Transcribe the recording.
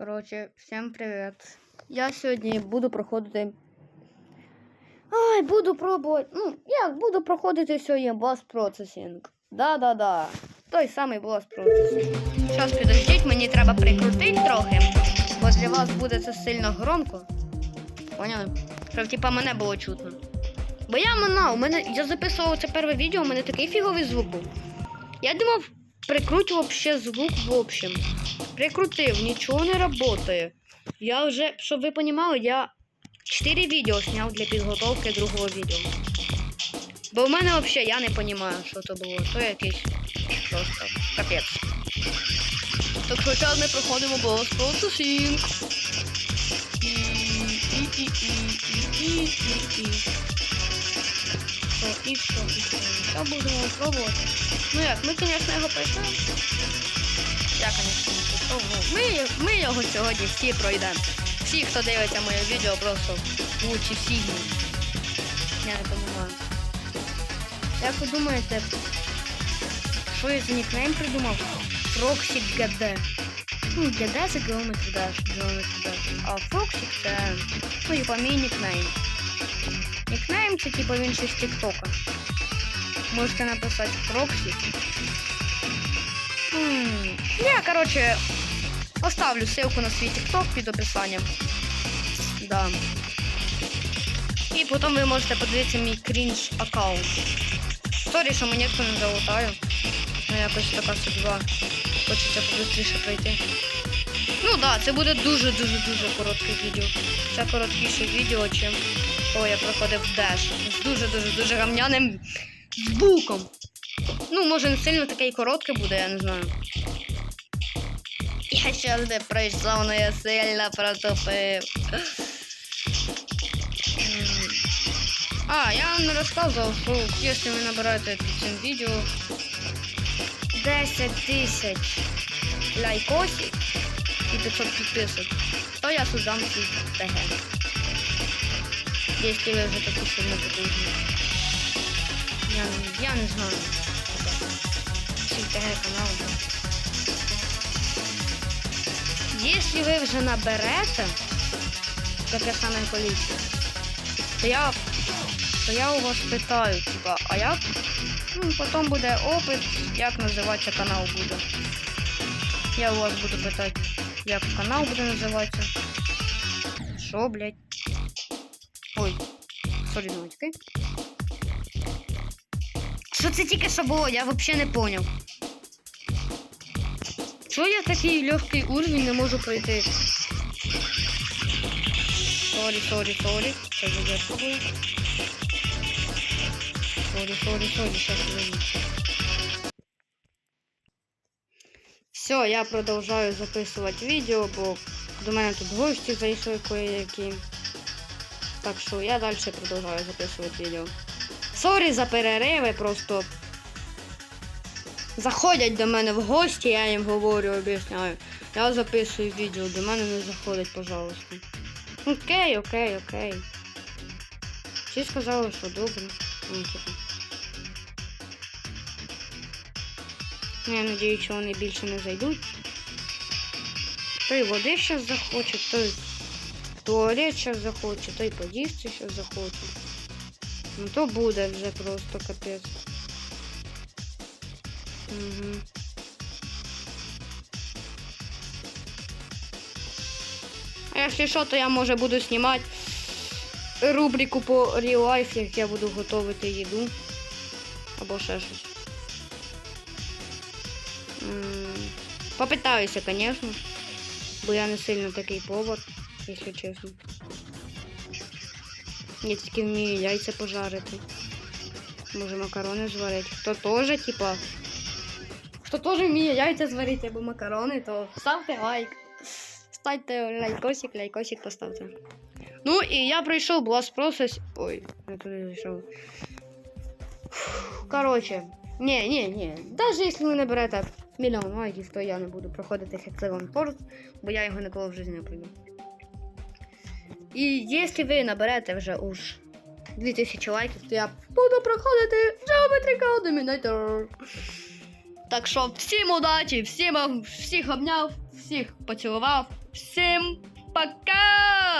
Коротше, всім привіт. Я сьогодні буду проходити. Ай, буду пробувати. Ну, як буду проходити сьогодні Blast Processing. Да-да-да. Той самий Blast Processing. Зараз підождіть, мені треба прикрутити трохи. Бо для вас буде це сильно громко. Поняли? Щоб типа мене було чутно. Бо я мана, у мене. Я записував це перше відео, у мене такий фіговий звук був. Я думав, прикручував ще звук в общем. Прикрутив, нічого не працює. Я вже, щоб ви розуміли, я 4 відео зняв для підготовки другого відео. Бо в мене взагалі я не розумію, що то було. То якийсь просто капець. Так що зараз ми проходимо Boss Processing. І. І що. Та будемо пробувати. Ну як, ми, звісно, його пройшли. Я, звісно, ми, ми його сьогодні всі пройдемо. Всі, хто дивиться моє відео, просто лучші всі. Я не розумію. Як ви думаєте, що я за нікнейм придумав? Фроксік ГД. Ну, ГД це Geometry Dash, Geometry Dash. А Фроксік це, ну, типа, мій нікнейм. Нікнейм це типа він ще з Тіктока. Можете написати Фроксі. М, Я, короче, оставлю ссылку на свій TikTok під описанням. Да. І потім ви можете подивитися мій крінж аккаунт. Сорі, що мені ніхто не залутаю. Ну якось така судьба. Хочеться побыстріше пройти. Ну так, да, це буде дуже-дуже-дуже коротке відео. Це короткіше відео, чим коли я проходив Деш. З дуже-дуже-дуже гамняним звуком. Ну, може, не сильно таке і коротке буде, я не знаю. Я щас не пройшов, але я сильно протопив. А, я вам не розказував, що якщо ви набираєте під цим відео 10 тисяч лайкосів і 500 підписок, то я создам свій ТГ. Якщо ви вже такі сильно потужні. Я, не знаю. Свій канал. Якщо ви вже наберете таке саме количество, то я, то я у вас питаю, типа, а як? Ну, потім буде опит, як називатися канал буде. Я у вас буду питати, як канал буде називатися. Що, блядь? Ой, сорі, новички. Що це тільки що було? Я взагалі не поняв. Чого я такий легкий уровень не можу пройти? Сорі, сорі, сорі. Це задержка була. Сорі, сорі, сорі, сейчас увидим. Все, я продовжую записувати відео, бо до мене тут гості зайшли кое-які. Так що я далі продовжую записувати відео. Сорі за перериви, просто заходять до мене в гості, я їм говорю, об'ясняю. Я записую відео, до мене не заходить, пожалуйста. Окей, окей, окей. Всі сказали, що добре. Ну, типу. Ну, Я надіюсь, що вони більше не зайдуть. Той води щас захоче, той туалет щас захоче, той поїсти щас захоче. Ну то буде вже просто капець. Угу. А якщо що, то я може буду знімати рубрику по Life, як я буду готувати їду. Або ще щось. Попитаюся, звісно. Бо я не сильно такий повар, якщо чесно. Я тільки вмію яйця пожарити. Може макарони зварити. Хто теж, типа. Хто теж вміє яйця зварити або макарони, то ставте лайк. Ставте лайкосик, лайкосик поставте. Ну і я пройшов Blast Process. Ой, я туди зайшов. Короче, не, не, не. Даже якщо ви наберете мільйон лайків, то я не буду проходити Hexagon Force, бо я його ніколи в житті не пройду. І якщо ви наберете вже уж 2000 лайків, то я буду проходити Geometry Dominator. Так що всім удачі, всім всіх обняв, всіх поцілував, всім пока!